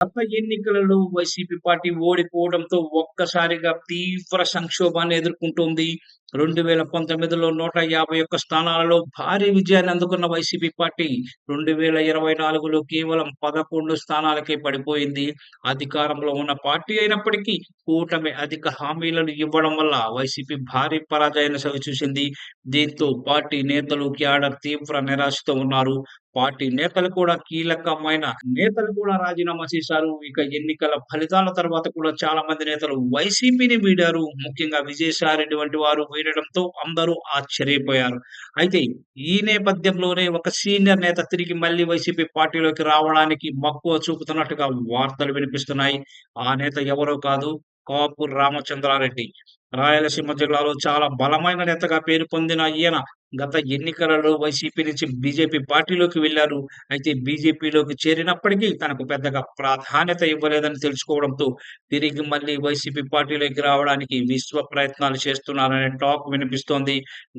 గత ఎన్నికలలో YCP party ఓడిపోవడంతో ఒక్కసారిగా తీవ్ర సంక్షోభాన్ని ఎదుర్కొంటోంది రెండు వేల పంతొమ్మిదిలో నూట యాభై ఒక్క స్థానాలలో భారీ విజయాన్ని అందుకున్న వైసీపీ పార్టీ రెండు వేల ఇరవై నాలుగులో కేవలం పదకొండు స్థానాలకే పడిపోయింది. అధికారంలో ఉన్న పార్టీ అయినప్పటికీ కూటమి అధిక హామీలను ఇవ్వడం వల్ల వైసీపీ భారీ పరాజయాన్ని చవిచూసింది దీంతో పార్టీ నేతలు క్యాడర్ తీవ్ర నిరాశతో ఉన్నారు. పార్టీ నేతలు కూడా కీలకమైన నేతలు కూడా రాజీనామా చేశారు. ఇక ఎన్నికల ఫలితాల తర్వాత కూడా చాలా మంది నేతలు వైసీపీని వీడారు. ముఖ్యంగా విజయసాయిరెడ్డి వంటి వారు వీడడంతో అందరూ ఆశ్చర్యపోయారు. అయితే ఈ నేపథ్యంలోనే ఒక సీనియర్ నేత తిరిగి మళ్ళీ వైసీపీ పార్టీలోకి రావడానికి మక్కువ చూపుతున్నట్టుగా వార్తలు వినిపిస్తున్నాయి. ఆ నేత ఎవరో కాదు కాపూర్ రామచంద్రారెడ్డి. రాయలసీమ జిల్లాలో చాలా బలమైన నేతగా పేరు పొందిన ఈయన గత ఎన్నికలలో వైసీపీ నుంచి బీజేపీ పార్టీలోకి వెళ్ళారు అయితే బీజేపీలోకి చేరినప్పటికీ తనకు పెద్దగా ప్రాధాన్యత ఇవ్వలేదని తెలుసుకోవడంతో తిరిగి మళ్ళీ వైసీపీ పార్టీలోకి రావడానికి విశ్వ ప్రయత్నాలు చేస్తున్నారనే టాక్ వినిపిస్తోంది.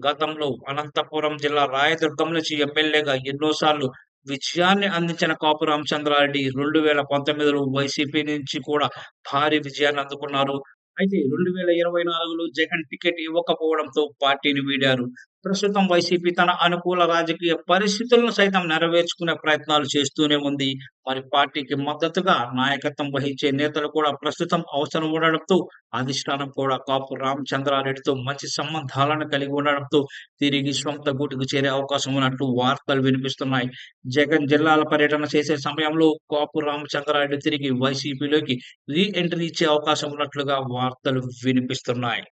గతంలో అనంతపురం జిల్లా రాయదుర్గం నుంచి ఎమ్మెల్యేగా ఎన్నోసార్లు విజయాన్ని అందించిన కాపు రామచంద్రారెడ్డి రెండు వేల పంతొమ్మిదిలో వైసీపీ నుంచి కూడా భారీ విజయాన్ని అందుకున్నారు. అయితే రెండు వేల ఇరవై నాలుగులో జగన్ టికెట్ ఇవ్వకపోవడంతో పార్టీని వీడారు. ప్రస్తుతం వైసీపీ తన అనుకూల రాజకీయ పరిస్థితులను సైతం నెరవేర్చుకునే ప్రయత్నాలు చేస్తూనే ఉంది. మరి పార్టీకి మద్దతుగా నాయకత్వం వహించే నేతలు కూడా ప్రస్తుతం అవసరం ఉండడంతో అధిష్టానం కూడా కాపు రామచంద్రారెడ్డితో మంచి సంబంధాలను కలిగి ఉండడంతో తిరిగి సొంత గూటికి చేరే అవకాశం ఉన్నట్లు వార్తలు వినిపిస్తున్నాయి. జగన్ జిల్లాల పర్యటన చేసే సమయంలో కాపు రామచంద్రారెడ్డి తిరిగి వైసీపీలోకి రీ ఎంట్రీ ఇచ్చే అవకాశం ఉన్నట్లుగా వార్తలు వినిపిస్తున్నాయి.